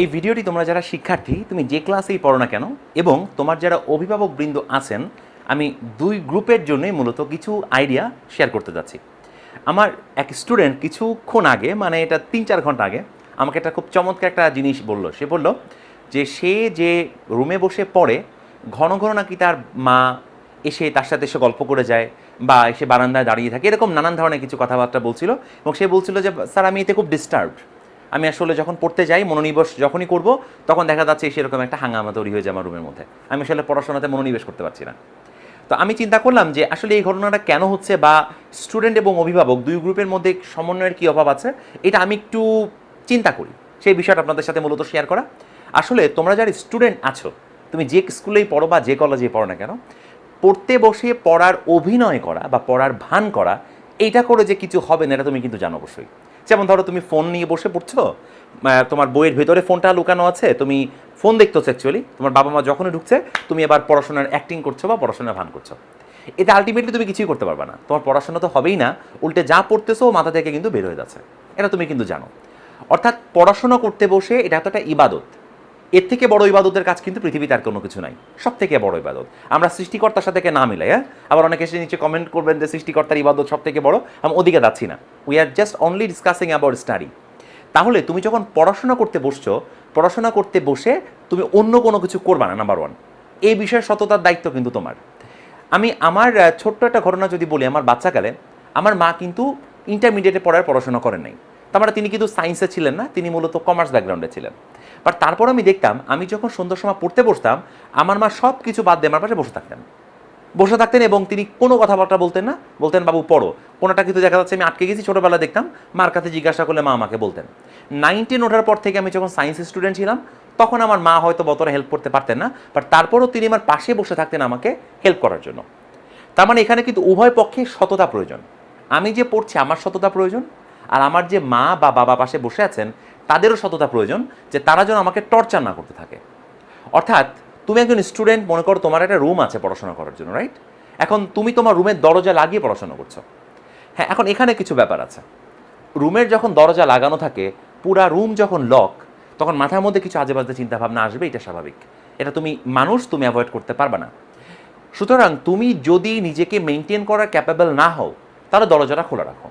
এই ভিডিওটি তোমরা যারা শিক্ষার্থী, তুমি যে ক্লাসেই পড়ো না কেন, এবং তোমার যারা অভিভাবক বৃন্দ আছেন, আমি দুই গ্রুপের জন্যই মূলত কিছু আইডিয়া শেয়ার করতে যাচ্ছি। আমার এক স্টুডেন্ট কিছুক্ষণ আগে মানে এটা তিন চার ঘণ্টা আগে, আমাকে একটা খুব চমৎকার একটা জিনিস বলল। সে বলল যে সে যে রুমে বসে পড়ে, ঘন ঘন নাকি তার মা এসে তার সাথে এসে গল্প করে যায়, বা এসে বারান্দায় দাঁড়িয়ে থাকে, এরকম নানান ধরনের কিছু কথাবার্তা বলছিল, এবং সে বলছিল যে, স্যার, আমি এতে খুব ডিস্টার্বড আমি আসলে যখন পড়তে যাই, মনোনিবেশ যখনই করব, তখন দেখা যাচ্ছে সেরকম একটা হাঙ্গামা তৈরি হয়ে যায় আমার রুমের মধ্যে। আমি আসলে পড়াশোনাতে মনোনিবেশ করতে পারছি না। তো আমি চিন্তা করলাম যে আসলে এই ঘটনাটা কেন হচ্ছে বা স্টুডেন্ট এবং অভিভাবক দুই গ্রুপের মধ্যে সমন্বয়ের কী অভাব আছে, এটা আমি একটু চিন্তা করি। সেই বিষয়টা আপনাদের সাথে মূলত শেয়ার করা। আসলে তোমরা যারা স্টুডেন্ট আছো, তুমি যে স্কুলেই পড়ো বা যে কলেজেই পড়ো না কেন, পড়তে বসে পড়ার অভিনয় করা বা পড়ার ভান করা, এইটা করে যে কিছু হবে না, এটা তুমি কিন্তু জানো অবশ্যই। যেমন ধরো তুমি ফোন নিয়ে বসে পড়ছো তোমার বইয়ের ভেতরে ফোনটা লুকানো আছে, তুমি ফোন দেখতেছো অ্যাকচুয়ালি তোমার বাবা মা যখনই ঢুকছে, তুমি এবার পড়াশোনার অ্যাক্টিং করছ বা পড়াশোনার ভান করছ। এতে আলটিমেটলি তুমি কিছুই করতে পারবে না। তোমার পড়াশোনা তো হবেই না, উল্টে যা পড়তেছো মাথা থেকে কিন্তু বের হয়ে যাচ্ছে। এটা তুমি কিন্তু জানো। অর্থাৎ পড়াশোনা করতে বসে এটা এতটা ইবাদত এর থেকে বড় ইবাদতের কাজ কিন্তু পৃথিবীতে আর কোনো কিছু নাই। সব থেকে বড় ইবাদত। আমরা সৃষ্টিকর্তার সাথে না মিলাই হ্যাঁ? আবার অনেকে এসে নিচে কমেন্ট করবেন যে সৃষ্টিকর্তার ইবাদত সব থেকে বড়। আমি ওদিকে যাচ্ছি না। We are just only discussing about study তাহলে তুমি যখন পড়াশোনা করতে বসছো, পড়াশোনা করতে বসে তুমি অন্য কোনো কিছু করবা না নাম্বার ওয়ান এই বিষয়ে সততার দায়িত্ব কিন্তু তোমার। আমি আমার ছোট্ট একটা ঘটনা যদি বলি আমার বাচ্চাকালে, আমার মা কিন্তু ইন্টারমিডিয়েটে পড়ার পড়াশোনা করেন নাই। তার মানে তিনি কিন্তু সায়েন্সে ছিলেন না, তিনি মূলত কমার্স ব্যাকগ্রাউন্ডে ছিলেন। বাট তারপর আমি দেখতাম, আমি যখন সন্ধ্যার সময় পড়তে বসতাম, আমার মা সব কিছু বাদ দিয়ে আমার পাশে বসে থাকতেন। বসে থাকতেন এবং তিনি কোনো কথাবার্তা বলতেন না। বলতেন, বাবু, পড়ো। কোনোটা কিন্তু দেখা যাচ্ছে আমি আটকে গেছি ছোটোবেলা দেখতাম। মার কাছে জিজ্ঞাসা করলে মা আমাকে বলতেন। নাইনটিন ওঠার পর থেকে আমি যখন সায়েন্স স্টুডেন্ট ছিলাম, তখন আমার মা হয়তো বতরে হেল্প করতে পারতেন না। বাট তারপরও তিনি আমার পাশে বসে থাকতেন আমাকে হেল্প করার জন্য। তার মানে এখানে কিন্তু উভয় পক্ষে সততা প্রয়োজন। আমি যে পড়ছি, আমার সততা প্রয়োজন। আর আমার যে মা বা বাবা পাশে বসে আছেন তাদেরও সততা প্রয়োজন যে তারা যেন আমাকে টর্চার না করতে থাকে। অর্থাৎ তুমি একজন স্টুডেন্ট মনে করো তোমার একটা রুম আছে পড়াশোনা করার জন্য রাইট এখন তুমি তোমার রুমের দরজা লাগিয়ে পড়াশোনা করছ। হ্যাঁ এখন এখানে কিছু ব্যাপার আছে। রুমের যখন দরজা লাগানো থাকে, পুরা রুম যখন লক তখন মাথার মধ্যে কিছু আজে বাজে চিন্তা ভাবনা আসবে, এটা স্বাভাবিক। এটা তুমি মানুষ, তুমি অ্যাভয়েড করতে পারবে না। সুতরাং তুমি যদি নিজেকে মেনটেন করার ক্যাপেবল না হও, তাহলে দরজাটা খোলা রাখো।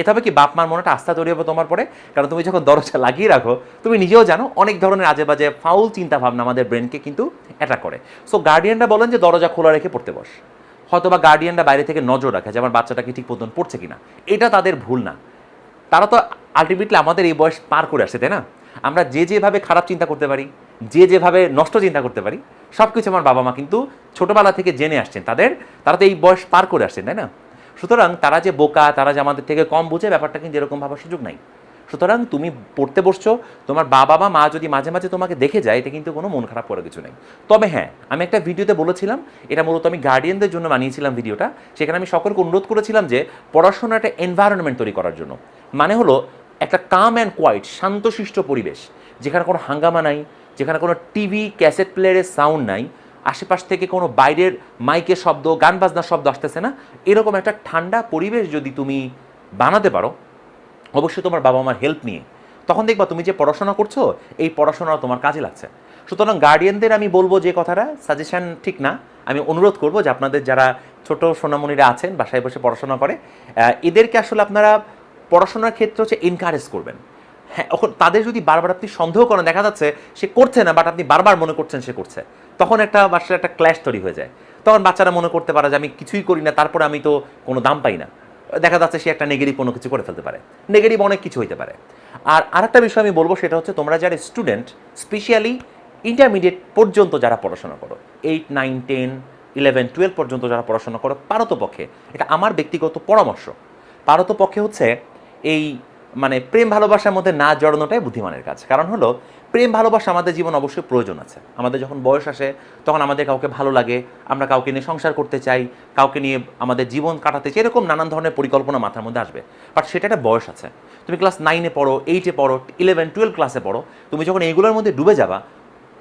এটা হবে কি বাপ মার মনে একটা আস্থা তৈরি হবে তোমার পরে? কারণ তুমি যখন দরজা লাগিয়ে রাখো, তুমি নিজেও জানো অনেক ধরনের আজে বাজে ফাউল চিন্তা ভাবনা আমাদের ব্রেনকে কিন্তু অ্যাটাক করে। সো গার্ডিয়ানরা বলেন যে দরজা খোলা রেখে পড়তে বস। হয়তো বা গার্ডিয়ানরা বাইরে থেকে নজর রাখে যে আমার বাচ্চাটা কি ঠিক মতন পড়ছে কিনা। এটা তাদের ভুল না। তারা তো আলটিমেটলি আমাদের এই বয়স পার করে আসছে, তাই না? আমরা যে যেভাবে খারাপ চিন্তা করতে পারি, যে যেভাবে নষ্ট চিন্তা করতে পারি সব কিছু আমার বাবা মা কিন্তু ছোটোবেলা থেকে জেনে আসছেন। তাদের, তারা তো এই বয়স পার করে আসছেন, তাই না? সুতরাং তারা যে বোকা, তারা যে আমাদের থেকে কম বুঝে, ব্যাপারটা কিন্তু এরকম ভাবার সুযোগ নাই। সুতরাং তুমি পড়তে বসছো, তোমার বাবা বা মা যদি মাঝে মাঝে তোমাকে দেখে যায় এটা কিন্তু কোনো মন খারাপ করার কিছু নেই। তবে হ্যাঁ আমি একটা ভিডিওতে বলেছিলাম, এটা মূলত আমি গার্ডিয়ানদের জন্য বানিয়েছিলাম ভিডিওটা, সেখানে আমি সকলকে অনুরোধ করেছিলাম যে পড়াশোনার একটা এনভায়রনমেন্ট তৈরি করার জন্য। মানে হলো একটা কাম অ্যান্ড কোয়াইট শান্তশিষ্ট পরিবেশ, যেখানে কোনো হাঙ্গামা নাই, যেখানে কোনো টিভি ক্যাসেট প্লেয়ারের সাউন্ড নাই আশেপাশ থেকে কোনো বাইরের মাইকের শব্দ, গান বাজনার শব্দ আসতেছে না? এরকম একটা ঠান্ডা পরিবেশ যদি তুমি বানাতে পারো, অবশ্যই তোমার বাবা মার হেল্প নিয়ে। তখন দেখবা তুমি যে পড়াশোনা করছ, এই পড়াশোনা তোমার কাজে লাগছে। সুতরাং গার্ডিয়ানদের আমি বলব যে কথাটা সাজেশন ঠিক না। আমি অনুরোধ করব যে আপনাদের যারা ছোট সোনামণিরা আছেন, বাসায় বসে পড়াশোনা করে এদেরকে আসলে আপনারা পড়াশোনার ক্ষেত্রে হচ্ছে এনকারেজ করবেন। হ্যাঁ এখন তাদের যদি বারবার আপনি সন্দেহ করেন, দেখা যাচ্ছে সে করছে না বাট আপনি বারবার মনে করছেন সে করছে। তখন একটা বাসার একটা ক্ল্যাশ তৈরি হয়ে যায়। তখন বাচ্চারা মনে করতে পারে যে আমি কিছুই করি না, তারপরে আমি তো কোনো দাম পাই না। দেখা যাচ্ছে সে একটা নেগেটিভ কোনো কিছু করে ফেলতে পারে। নেগেটিভ অনেক কিছু হইতে পারে। আর আরেকটা বিষয় আমি বলব, সেটা হচ্ছে তোমরা যারা স্টুডেন্ট স্পেশালি ইন্টারমিডিয়েট পর্যন্ত যারা পড়াশোনা করো eight nine ten eleven twelve পর্যন্ত যারা পড়াশোনা করো, পারতপক্ষে, এটা আমার ব্যক্তিগত পরামর্শ, পারতপক্ষে হচ্ছে এই মানে প্রেম ভালোবাসার মধ্যে না জড়ানোটাই বুদ্ধিমানের কাজ। কারণ হলো প্রেম, ভালোবাসা আমাদের জীবন অবশ্যই প্রয়োজন আছে। আমাদের যখন বয়স আসে, তখন আমাদের কাউকে ভালো লাগে, আমরা কাউকে নিয়ে সংসার করতে চাই, কাউকে নিয়ে আমাদের জীবন কাটাতে চাই, এরকম নানান ধরনের পরিকল্পনা মাথার মধ্যে আসবে। বাট সেটা একটা বয়স আছে। তুমি ক্লাস নাইনে পড়ো এইটে পড়ো ইলেভেন টুয়েলভ ক্লাসে পড়ো, তুমি যখন এইগুলোর মধ্যে ডুবে যাবা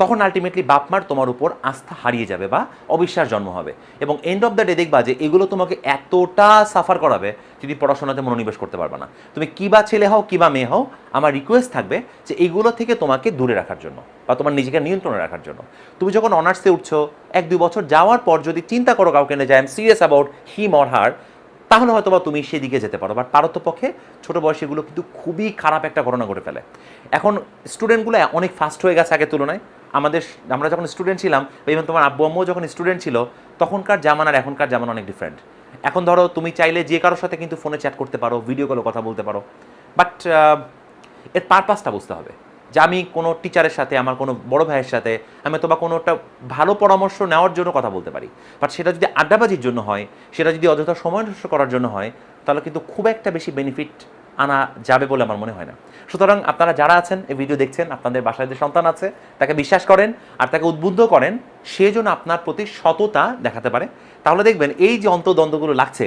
তখন আলটিমেটলি বাপমার তোমার উপর আস্থা হারিয়ে যাবে বা অবিশ্বাস জন্ম হবে। এবং এন্ড অফ দ্য ডে দেখবা যে এগুলো তোমাকে এতটা সাফার করাবে যদি পড়াশোনাতে মনোনিবেশ করতে পারবে না। তুমি কী বা ছেলে হও, কী বা মেয়ে হও, আমার রিকোয়েস্ট থাকবে যে এইগুলো থেকে তোমাকে দূরে রাখার জন্য বা তোমার নিজেকে নিয়ন্ত্রণে রাখার জন্য। তুমি যখন অনার্সে উঠছো এক দুই বছর যাওয়ার পর যদি চিন্তা করো কাউকে নিয়ে যে I am serious about him or her তাহলে হয়তো বা তুমি সেদিকে যেতে পারো। বাট পারতপক্ষে ছোটো বয়সে এগুলো কিন্তু খুবই খারাপ একটা ঘটনা ঘটে ফেলে। এখন স্টুডেন্টগুলো অনেক ফাস্ট হয়ে গেছে আগের তুলনায়। আমাদের আমরা যখন স্টুডেন্ট ছিলাম বা ইভেন তোমার আব্বু আম্মুও যখন স্টুডেন্ট ছিল, তখনকার জামান আর এখনকার জামান অনেক ডিফারেন্ট এখন ধরো তুমি চাইলে যে কারোর সাথে কিন্তু ফোনে চ্যাট করতে পারো ভিডিও কলে কথা বলতে পারো। বাট এর পারপাসটা বুঝতে হবে। যে আমি কোনো টিচারের সাথে, আমার কোনো বড় ভাইয়ের সাথে, আমি অথবা কোনো একটা ভালো পরামর্শ নেওয়ার জন্য কথা বলতে পারি। বাট সেটা যদি আড্ডাবাজির জন্য হয়, সেটা যদি অযথা সময় নষ্ট করার জন্য হয়, তাহলে কিন্তু খুব একটা বেশি বেনিফিট আনা যাবে বলে আমার মনে হয় না। সুতরাং আপনারা যারা আছেন, এই ভিডিও দেখছেন, আপনাদের বাসায় যে সন্তান আছে, তাকে বিশ্বাস করেন আর তাকে উদ্বুদ্ধ করেন, সে যেন আপনার প্রতি সততা দেখাতে পারে। তাহলে দেখবেন এই যে অন্তর্দ্বন্দ্বগুলো লাগছে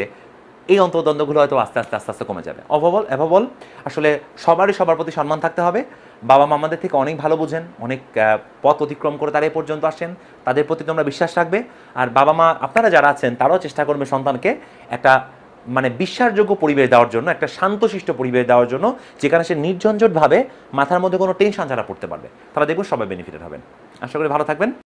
এই অন্তর্দ্বন্দ্বগুলো হয়তো আস্তে আস্তে আস্তে আস্তে কমে যাবে। অভাবল অভাবল, আসলে সবারই সবার প্রতি সম্মান থাকতে হবে। বাবা মা আমাদের থেকে অনেক ভালো বোঝেন, অনেক পথ অতিক্রম করে তারা এ পর্যন্ত আসেন। তাদের প্রতি তোমরা বিশ্বাস রাখবে। আর বাবা মা, আপনারা যারা আছেন, তারাও চেষ্টা করবে সন্তানকে একটা মানে বিশ্বাসযোগ্য পরিবেশ দেওয়ার জন্য, একটা শান্তশিষ্ট পরিবেশ দেওয়ার জন্য, যেখানে সে নির্ঝঞ্ঝটভাবে মাথার মধ্যে কোনো টেনশন ছাড়া পড়তে পারবে। তারা দেখবেন সবাই বেনিফিটেড হবেন। আশা করি ভালো থাকবেন।